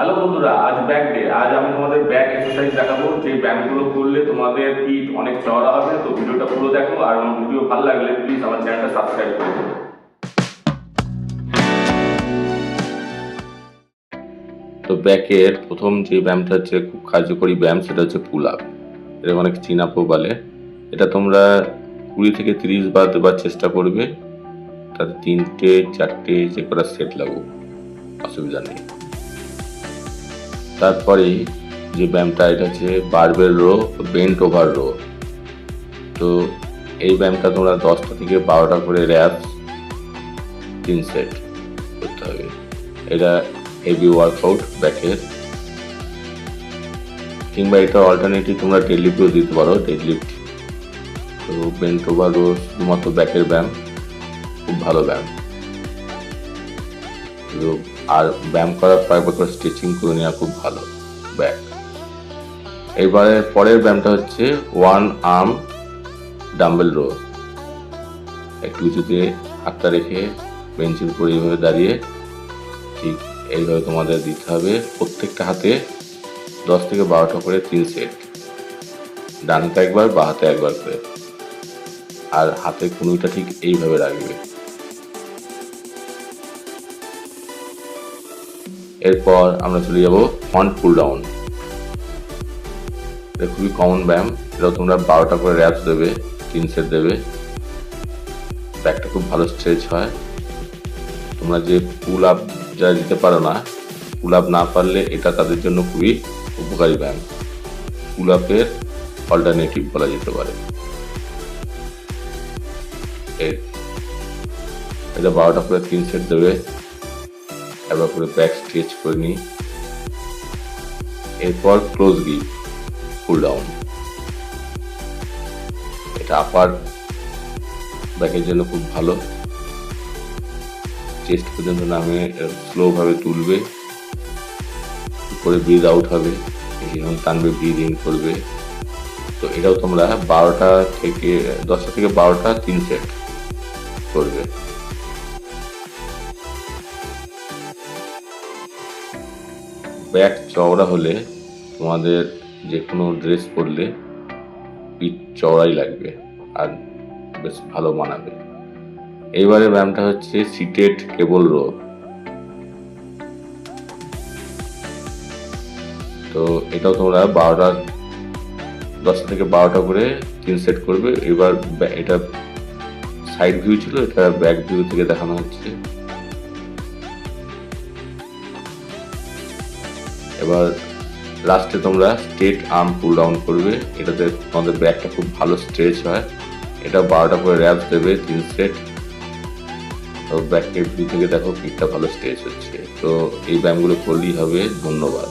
Hello বন্ধুরা, আজ back day আজ আমি তোমাদের ব্যাক এক্সারসাইজ দেখাবো। যে ব্যায়ামগুলো করলে তোমাদের পিঠ অনেক চওড়া হবে, তো ভিডিওটা পুরো দেখো। আর আমার ভিডিও ভালো লাগলে প্লিজ আমার চ্যানেলটা সাবস্ক্রাইব করে দেবো তো ব্যাকের প্রথম যে ব্যায়ামটা হচ্ছে খুব কার্যকরী ব্যায়াম, সেটা হচ্ছে পুল আপ এটা অনেক চীন আপও বলে। এটা তোমরা কুড়ি থেকে তিরিশ বার দেবার চেষ্টা করবে। তাতে তিনটে, চারটে যে কটা সেট লাগুক। অসুবিধা নেই। তারপরে যে ব্যায়ামটা এটা হচ্ছে barbell row bent over row. তো এই ব্যায়ামটা তোমরা দশটা থেকে বারোটা করে র্যাপ তিন সেট করতে হবে। এটা হেভি ওয়ার্কআউট ব্যাকের। কিংবা এটা অল্টারনেটিভ তোমরা ডেডলিফটও দিতে পারো, ডেডলিফট। তো বেন্ট ওভার রো শুধুমাত্র ব্যাকের ব্যায়াম খুব ভালো ব্যায়াম আর ব্যায়াম করার পর করে স্ট্রেচিং করে নেওয়া খুব ভালো। ব্যাক এবারে পরের ব্যায়ামটা হচ্ছে ওয়ান আর্ম ডাম্বেল রো একটু উঁচুতে হাতটা রেখে বেঞ্চের উপরে এইভাবে দাঁড়িয়ে ঠিক এইভাবে তোমাদের দিতে হবে। প্রত্যেকটা হাতে দশ থেকে বারোটা করে তিন সেট ডান একবার বা হাতে একবার করে। আর হাতে কুনুইটা ঠিক এইভাবে রাখবে। এরপর আমরা চলে যাব ফ্রন্ট পুল ডাউন এটা খুবই কমন ব্যায়াম। এটাও তোমরা বারোটা করে র্যাপস দেবে, তিন সেট দেবে। ব্যাকটা খুব ভালো স্ট্রেচ হয়। তোমরা যে পুল আপ যারা দিতে পারো না পুল আপ না পারলে এটা তাদের জন্য খুবই উপকারী ব্যায়াম। পুল আপের অল্টারনেটিভ বলা যেতে পারে। এটা বারোটা করে তিন সেট দেবে। একবার করে ব্যাক স্ট্রেচ করে নিই। এরপর ক্লোজ গিপ ফুল ডাউন এটা আপার ব্যাকের জন্য খুব ভালো। চেস্ট পর্যন্ত নামে স্লো ভাবে তুলবে। করে ব্রিদ আউট হবে যখন টানবে ব্রিদ ইন করবে। তো এটাও তোমরা বারোটা থেকে, দশটা থেকে বারোটা তিন সেট করবে। ব্যাক চওড়া হলে তোমাদের যে কোনো ড্রেস পরলে পিঠ চওড়াই লাগবে আর বেশ ভালো মানাবে। এইবারে ব্যায়ামটা হচ্ছে সিটেড কেবল রো তো এটাও তোমরা বারোটা, দশটা থেকে বারোটা করে তিন সেট করবে। এবার এটা সাইড ভিউ ছিল, এটা ব্যাক ভিউ থেকে দেখানো হচ্ছে। এবার লাস্টে তোমরা স্ট্রেট আর্ম পুল ডাউন করবে। এটাতে তোমাদের ব্যাকটা খুব ভালো স্ট্রেচ হয়। এটা বারোটা করে র্যাপ দেবে তিন সেট তো ব্যাকের দিক থেকে দেখো পিঠটা ভালো স্ট্রেচ হচ্ছে। তো এই ব্যায়ামগুলো করলেই হবে। ধন্যবাদ।